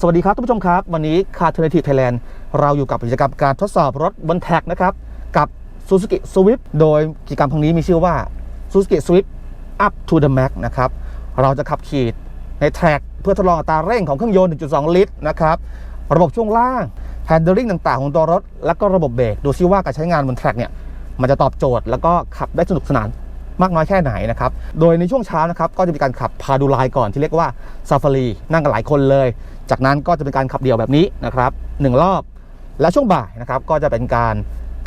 สวัสดีครับท่านผู้ชมครับ วันนี้คาร์เทอร์ทีไทยแลนด์เราอยู่กับกิจกรรมการทดสอบรถบนแท็กนะครับ กับ Suzuki Swift โดยกิจกรรมครั้งนี้มีชื่อว่า Suzuki Swift Up to the Max นะครับ เราจะขับขี่ในแท็กเพื่อทดลองอัตราเร่งของเครื่องยนต์ 1.2 ลิตรนะครับ ระบบช่วงล่าง handling ต่างๆ ของตัวรถ แล้วก็ระบบเบรกดูซิว่าการใช้งานบนแท็กเนี่ยมันจะตอบโจทย์ แล้วก็ขับได้สนุกสนาน มากน้อยแค่ไหนนะครับ โดยในช่วงเช้านะครับก็จะมีการขับพาดูไลก่อนที่เรียกว่าซาฟารีนั่งกันหลายคนเลย จากนั้นก็จะเป็นการขับเดี่ยวแบบนี้นะครับหนึ่งรอบ และช่วงบ่ายนะครับก็จะเป็นการ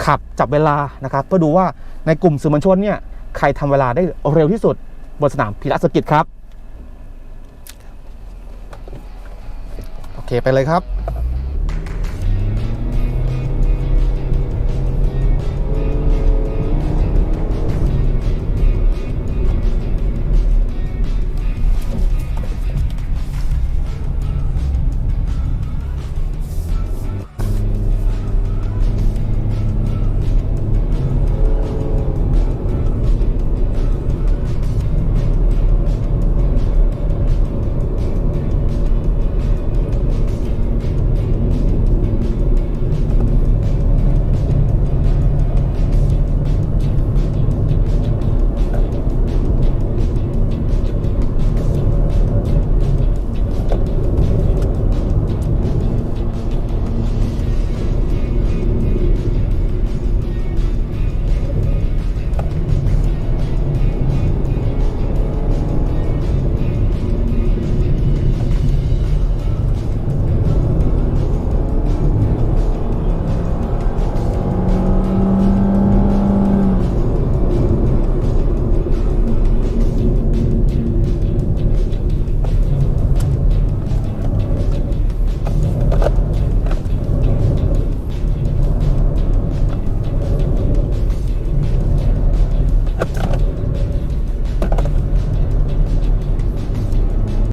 ขับจับเวลานะครับเพื่อดูว่าในกลุ่มสื่อมวลชนเนี่ยใครทำเวลาได้เร็วที่สุดบนสนามพีระสกิจครับ โอเคไปเลยครับ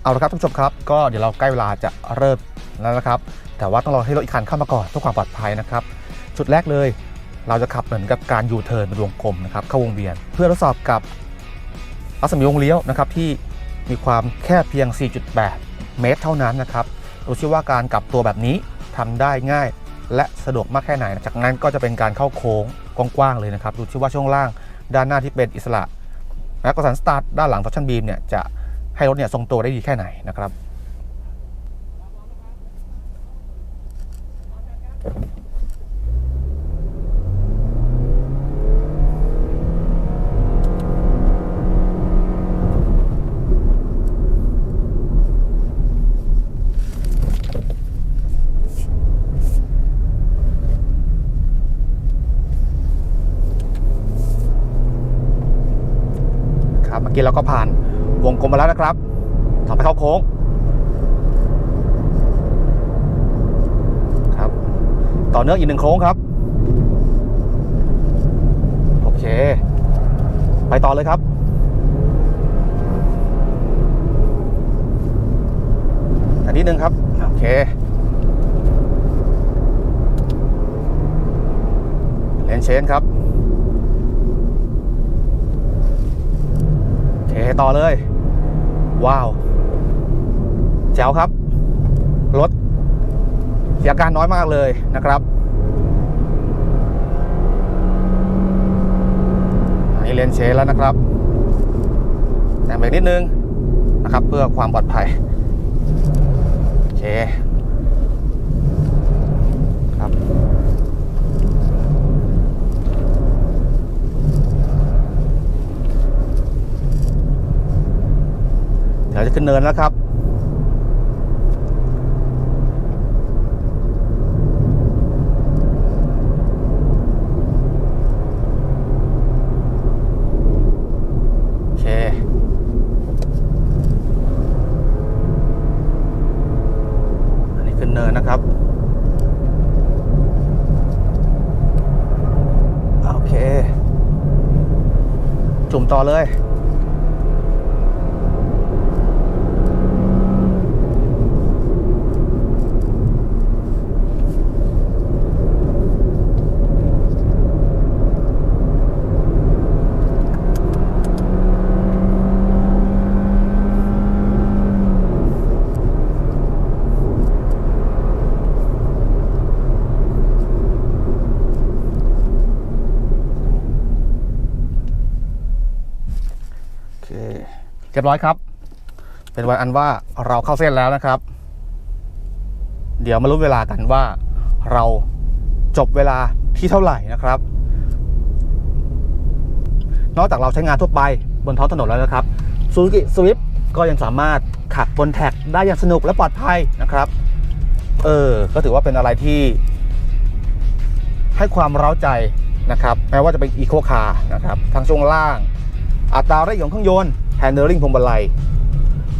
เอาละครับท่านผู้ชมครับก็เดี๋ยวเราใกล้เวลาจะเริ่มแล้วนะครับ แต่ว่าต้องรอให้รถอีกคันเข้ามาก่อนเพื่อความปลอดภัยนะครับ จุดแรกเลย เราจะขับเหมือนกับการยูเทิร์นเป็นวงกลมนะครับเข้าวงเวียน เพื่อทดสอบกับรัศมีวงเลี้ยวนะครับที่มีความแค่เพียง 4.8 เมตร เท่านั้นนะครับดูซิว่าการกลับตัวแบบนี้ทำได้ง่าย และสะดวกมากแค่ไหน จากนั้นก็จะเป็นการเข้าโค้งกว้างๆเลยนะครับดูซิว่าช่วงล่าง ด้านหน้าที่เป็นอิสระ และก็สันสตาร์ทด้านหลังทัชชันบีมเนี่ยจะ ให้รถเนี่ยทรงตัวได้ดีแค่ไหนนะครับครับเมื่อกี้เราก็ผ่าน วงกลมมาแล้วนะครับต่อไปเข้าโค้งครับ ต่อเนื่องอีกหนึ่งโค้งครับ โอเค ไปต่อเลยครับอันนี้หนึ่งครับ โอเคเลนเชนครับ โอเค ต่อเลย ว้าวแจ๋วครับรถเสียการน้อยมากเลยนะครับอันนี้เลนเชแล้วนะครับ แต่งเบรกนิดนึงนะครับเพื่อความปลอดภัยโอเคครับ ดี๋ยวจะขึ้นเนินแล้วครับ โอเค อันนี้ขึ้นเนินนะครับ โอเค จุ่มต่อเลย โเรียบร้อยครับ เป็นวันอันว่าเราเข้าเส้นแล้วนะครับ เดี๋ยวมาลุ้เวลากันว่าเราจบเวลาที่เท่าไหร่นะครับ นอกจากเราใช้งานทั่วไปบนท้องถนนแล้วนะครับ Suzuki Swift ก็ยังสามารถขับบนแท็กได้อย่างสนุกและปลอดภัยนะครับ เออ ก็ถือว่าเป็นอะไรที่ ให้ความเร้าใจนะครับ แม้ว่าจะเป็นอีโคคาร์นะครับ ทั้งช่วงล่าง อัตราเร่งของเครื่องยนต์แฮนเดอร์ลิงพวงมาลัย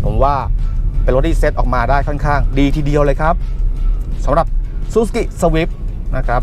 ผมว่าเป็นรถที่เซตออกมาได้ค่อนข้างดีทีเดียวเลยครับสำหรับ Suzuki Swift นะครับ